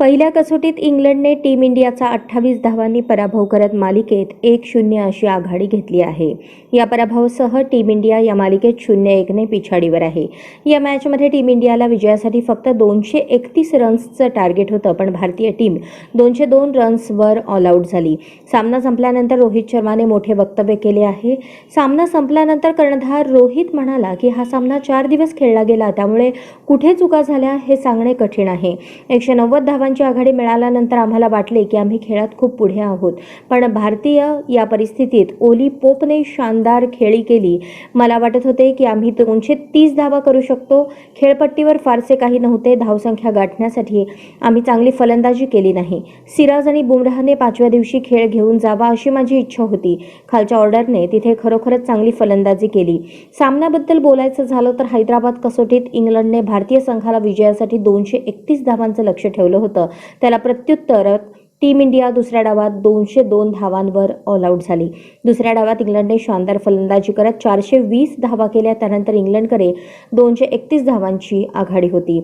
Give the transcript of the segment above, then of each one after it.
पहिल्या कसोटीत इंग्लंडने टीम इंडियाचा अठ्ठावीस धावांनी पराभव करत मालिकेत एक शून्य अशी आघाडी घेतली आहे. या पराभवासह टीम इंडिया या मालिकेत शून्य एकने पिछाडीवर आहे. या मॅचमध्ये टीम इंडियाला विजयासाठी फक्त दोनशे एकतीस रन्सचं टार्गेट होतं पण भारतीय टीम दोनशे दोन रन्सवर ऑल आऊट झाली. सामना संपल्यानंतर रोहित शर्माने मोठे वक्तव्य केले आहे. सामना संपल्यानंतर कर्णधार रोहित म्हणाला की हा सामना चार दिवस खेळला गेला त्यामुळे कुठे चुका झाल्या हे सांगणे कठीण आहे. एकशे नव्वद धावांची आघाडी मिळाल्यानंतर आम्हाला वाटले की आम्ही खेळात खूप पुढे आहोत. पण भारतीय या परिस्थितीत ओली पोपने शानदार खेळी केली. मला वाटत होते की आम्ही दोनशे तीस धावा करू शकतो. खेळपट्टीवर फारसे काही नव्हते. धावसंख्या गाठण्यासाठी आम्ही चांगली फलंदाजी केली नाही. सिराज आणि बुमराहने पाचव्या दिवशी खेळ घेऊन जावा अशी माझी इच्छा होती. खालच्या ऑर्डरने तिथे खरोखरच चांगली फलंदाजी केली. सामन्याबद्दल बोलायचं झालं तर हैदराबाद कसोटीत इंग्लंडने भारतीय संघाला विजयासाठी दोनशे एकतीस धावांचं लक्ष ठेवलं होतं. त्याला प्रत्युत्तर टीम इंडिया दुसऱ्या डावात दोनशे दोन धावांवर ऑल आऊट झाली. दुसऱ्या डावात इंग्लंडने शानदार फलंदाजी करत चारशे वीस धावा केल्या. त्यानंतर इंग्लंडकडे दोनशे एकतीस धावांची आघाडी होती.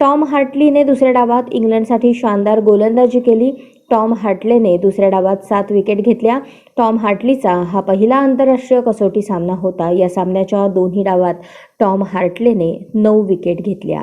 टॉम हार्टलीने दुसऱ्या डावात इंग्लंडसाठी शानदार गोलंदाजी केली. टॉम हार्टलेने दुसऱ्या डावात सात विकेट घेतल्या. टॉम हार्टलीचा हा पहिला आंतरराष्ट्रीय कसोटी सामना होता. या सामन्याच्या दोन्ही डावात टॉम हार्टलेने नऊ विकेट घेतल्या.